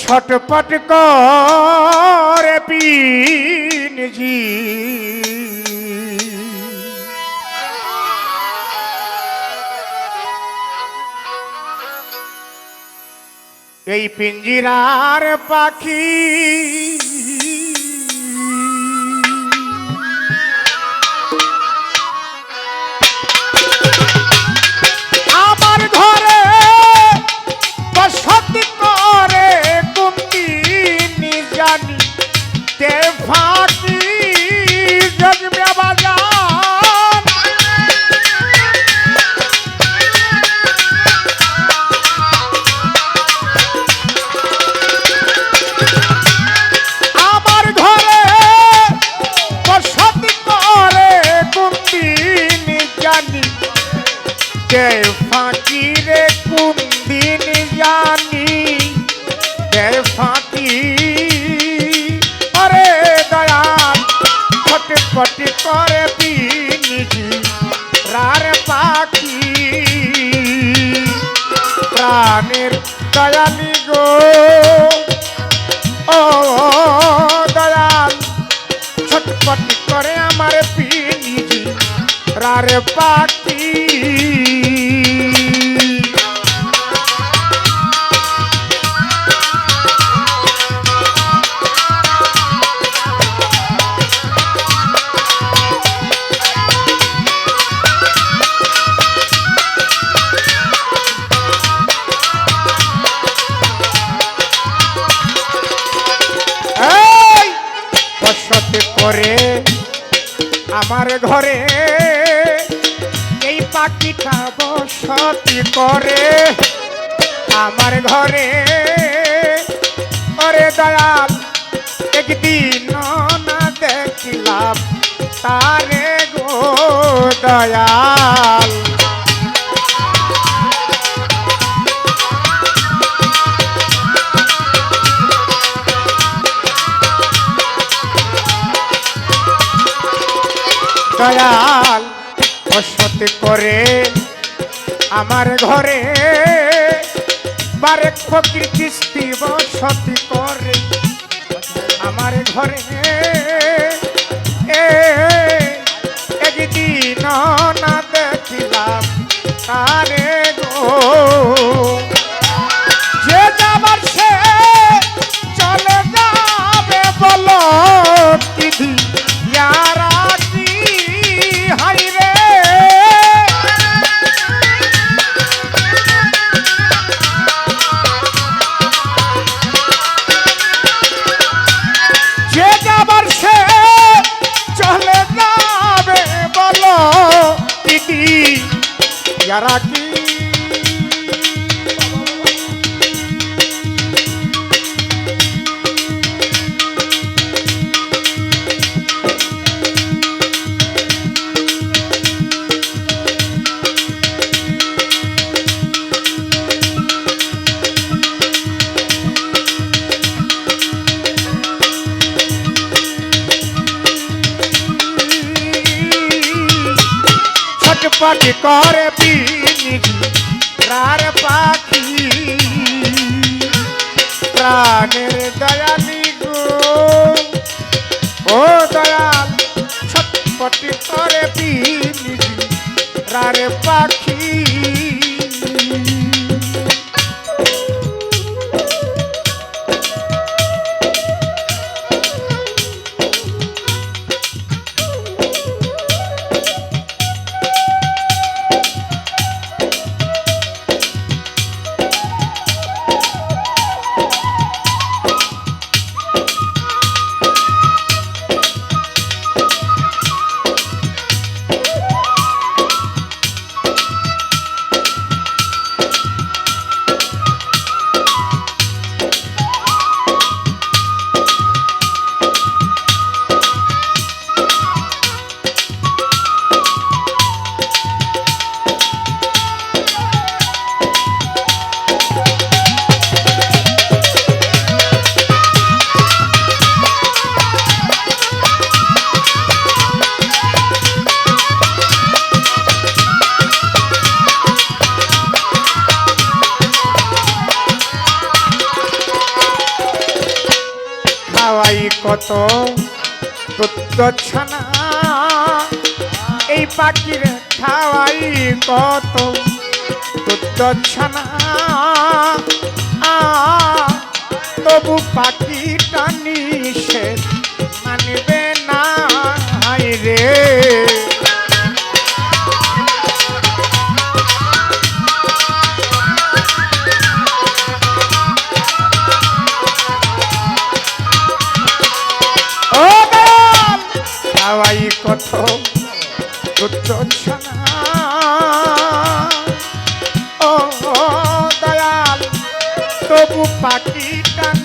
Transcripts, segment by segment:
ছটপট করে পিনজি এই পিঞ্জিরার পাখি। আমার ঘরে বসতি করে প্রাণের দয়ালি গো। ও দয়াল ছটপট করে আমার পিনি রারে পাখি। আমার ঘরে এই পাখিটা বসতি করে। আমার ঘরে, ওরে দয়াল একদিন না দেখিলাম তারে গো দয়াল। দয়াল বসতি করে আমার ঘরে বারেক ফকির কিস্তি বসতি করে আমার ঘরে একদিন না দেখিলাম তারে ছটপট করে বিনি রার পাখি। প্রাণের দয়ালি গো, ও দয়াল, ছটপটি করে বিনি রার পাখি। কত তুচ্ছনা এই পাখির খাওয়াই কত তুচ্ছনা তবু পাখি নিষেধ তুচ্ছনা ও দয়াল তবু পাখিটা নিষেধ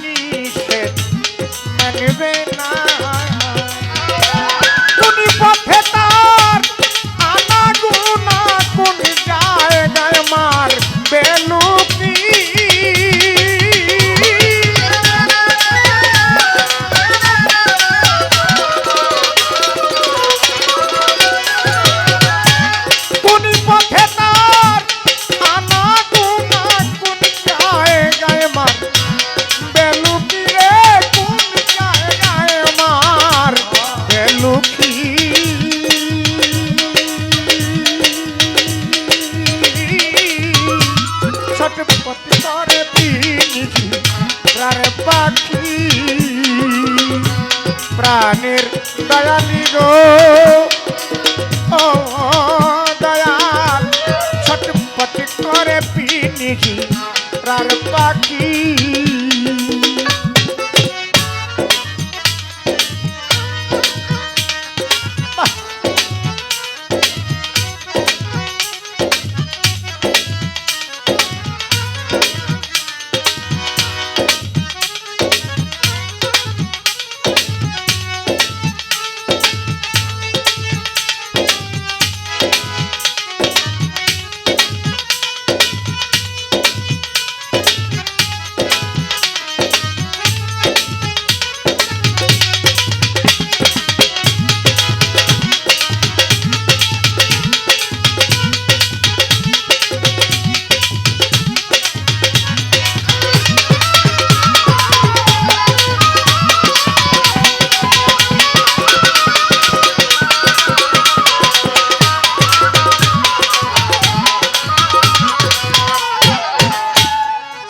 দেখি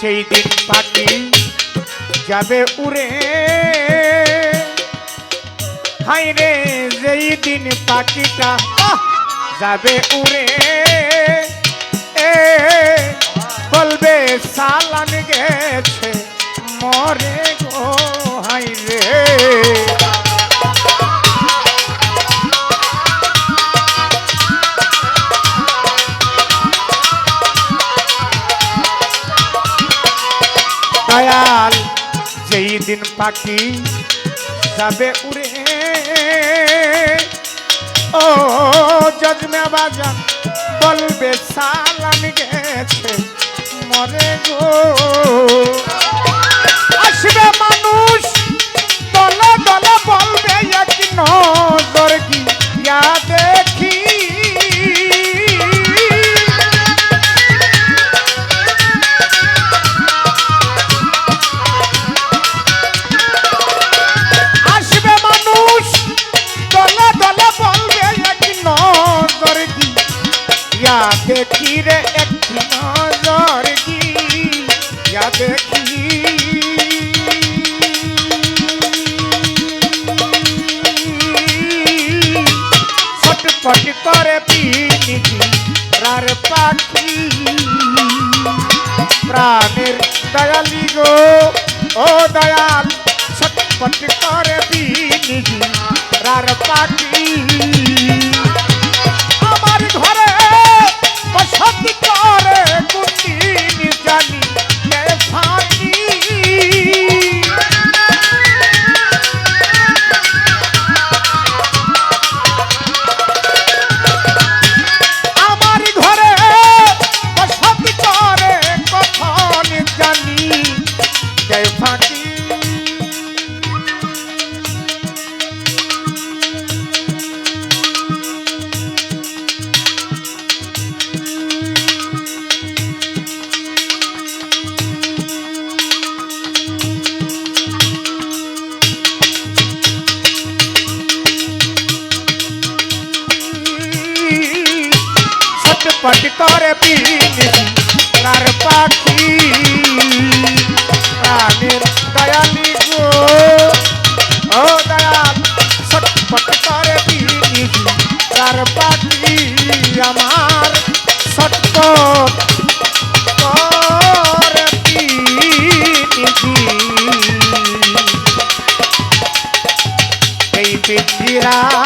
সেই দিন পাখি যাবে উড়ে। হাই রে, যেই দিন পাখিটা যাবে উড়ে। এ, বলবে সালান গেছে মরে। পাখি যাবে উড়ে। ও জজমে বাজান বলবে সালাম গেছে মরে গো। আসবে মানুষ ছটপট করে পিনিকি রার পাখি। প্রাণের দয়ালি গো, ও দয়াল ছটপট করে বিনিজি রার পাখি। ছটপট করে পিনিসি তার পাখি প্রাণের দয়ালি গো ও দয়াল ছটপট করে পিনিসি তার পাখি আমার ছটপট করে পিনিসি এই পিঞ্জিরা